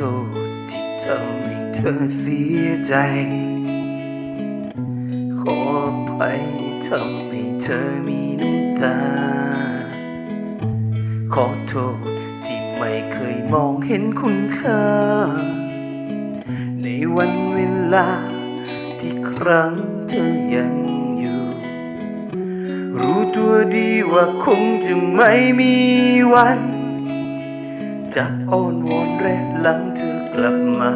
ขอโทษที่ทำให้เธอเสียใจ ขออภัยทำให้เธอมีน้ำตา ขอโทษที่ไม่เคยมองเห็นคุณค่า ในวันเวลาที่ครั้งเธอยังอยู่ รู้ตัวดีว่าคงจะไม่มีวัน จะอ้อนวอนและหลังเธอกลับมา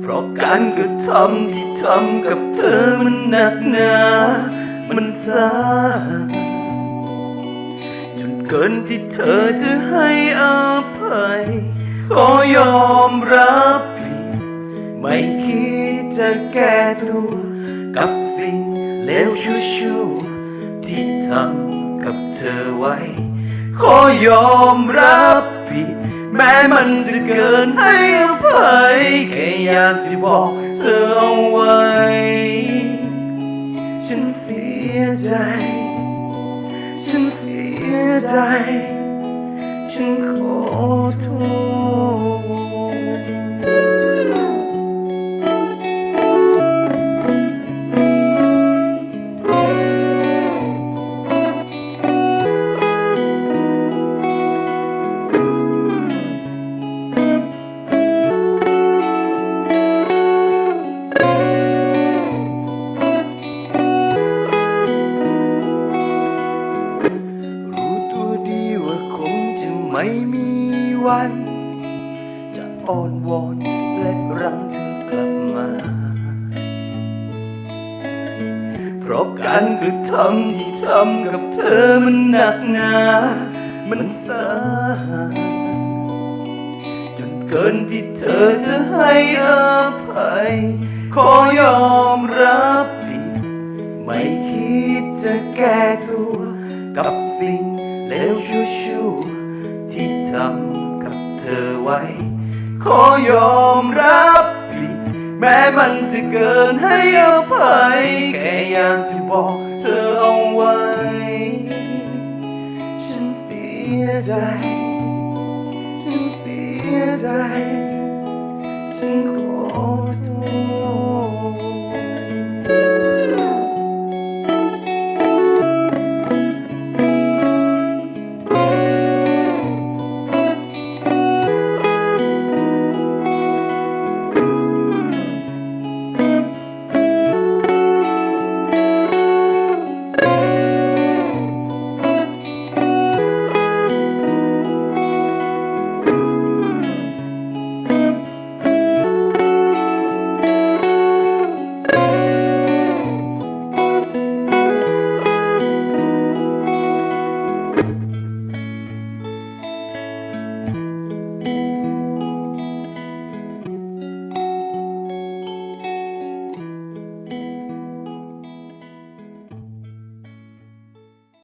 เพราะการกระทำที่ทำกับเธอมันหนักหนา มันสาจนเกินที่เธอจะให้อภัยขอยอมรับผิด ไม่คิดจะแก้ตัวกับสิ่งเลวชั่วๆที่ทำกับเธอไว้ ขอยอมรับผิด แม้มันจะเกินให้อภัยแค่อยากจะบอกเธอเอาไว้ ฉันเสียใจ ฉันเสียใจ ฉันขอโทษ ไม่มีวัน จะอ้อนวอนและรั้งเธอกลับมา เพราะการกระทำที่ทำกับเธอมันหนักหนา มันสาหัสจนเกินที่เธอจะให้อภัย ขอยอมรับผิด ไม่คิดจะแก้ตัวกับสิ่งเลวชั่ว ทำกับเธอไว้ ขอยอมรับผิด แม้มันจะเกินให้อภัยแค่อยากจะบอกเธอเอาไว้ ฉันเสียใจ ฉันเสียใจ ฉันขอโทษ